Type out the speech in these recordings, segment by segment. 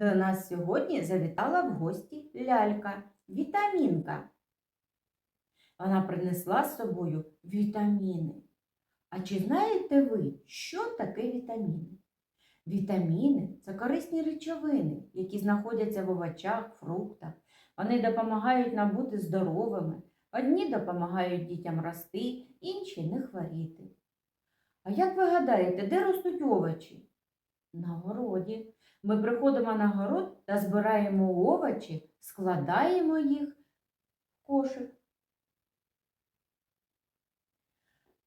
До нас сьогодні завітала в гості лялька Вітамінка. Вона принесла з собою вітаміни. А чи знаєте ви, що таке вітаміни? Вітаміни це корисні речовини, які знаходяться в овочах, фруктах. Вони допомагають нам бути здоровими. Одні допомагають дітям рости, інші не хворіти. А як ви гадаєте, де ростуть овочі? На городі. Ми приходимо на город та збираємо овочі, складаємо їх в кошик.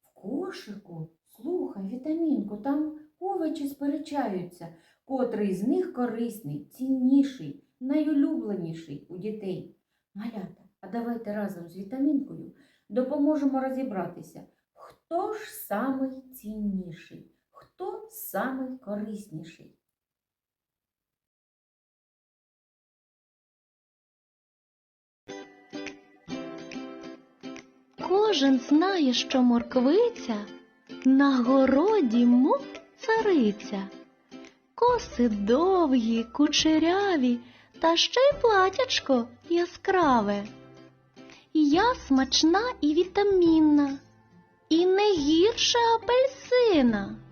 В кошику, слухай, вітамінку, там овочі сперечаються, котрий з них корисний, цінніший, найулюбленіший у дітей. Малята, а давайте разом з вітамінкою допоможемо розібратися, хто ж самий цінніший, хто самий корисніший. Кожен знає, що морквиця на городі, мов цариця. Коси довгі, кучеряві, та ще й платячко яскраве. Я смачна і вітамінна, і не гірше апельсина.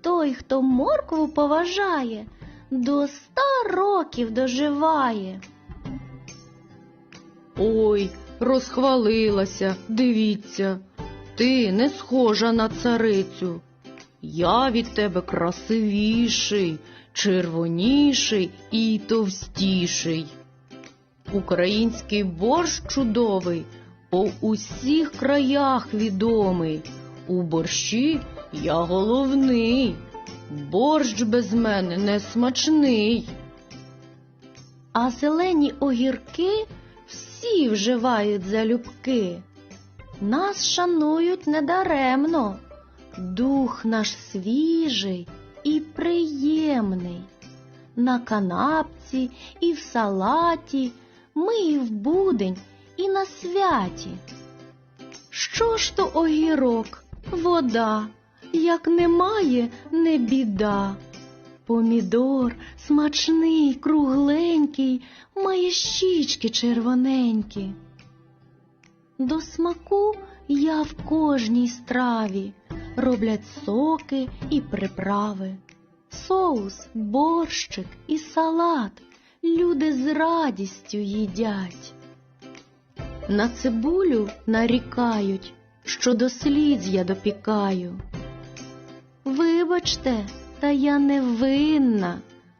Той, хто моркву поважає, до ста років доживає. Ой, розхвалилася, дивіться, ти не схожа на царицю. Я від тебе красивіший, червоніший і товстіший. Український борщ чудовий, по усіх краях відомий. У борщі я головний, борщ без мене не смачний. а зелені огірки всі вживають залюбки. Нас шанують недаремно, дух наш свіжий і приємний. На канапці і в салаті, ми і в будень, і на святі. Що ж то огірок, вода, як немає, не біда. Помідор смачний, кругленький, має щічки червоненькі. До смаку я в кожній страві роблять соки і приправи. Соус, борщик і салат люди з радістю їдять. На цибулю нарікають, що до я допікаю. Вибачте, та я не винна,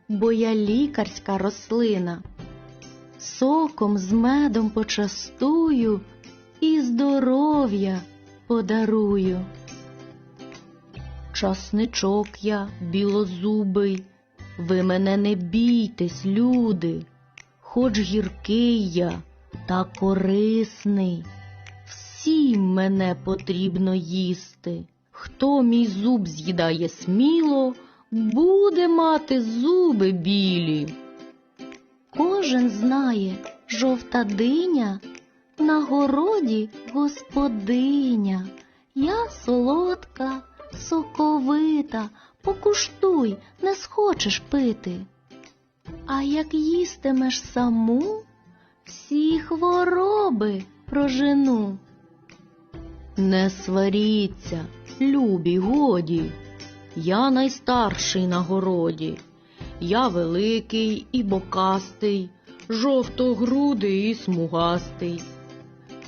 бо я лікарська рослина. Соком з медом почастую і здоров'я подарую. Часничок я білозубий, ви мене не бійтесь, люди, хоч гіркий я та корисний, всім мене потрібно їсти. Хто мій зуб з'їдає сміло, буде мати зуби білі. Кожен знає, жовта диня на городі господиня. Я солодка, соковита, покуштуй, не схочеш пити. А як їстимеш саму, всі хвороби прожену. Не сваріться, любі годі, я найстарший на городі. Я великий і бокастий, жовтогрудий і смугастий.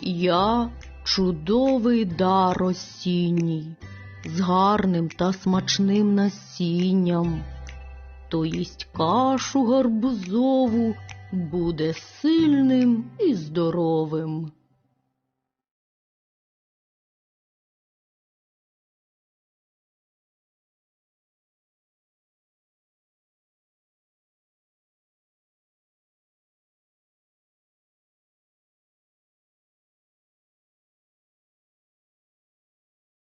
Я чудовий дар осінній, з гарним та смачним насінням. То їсть кашу гарбузову, буде сильним і здоровим.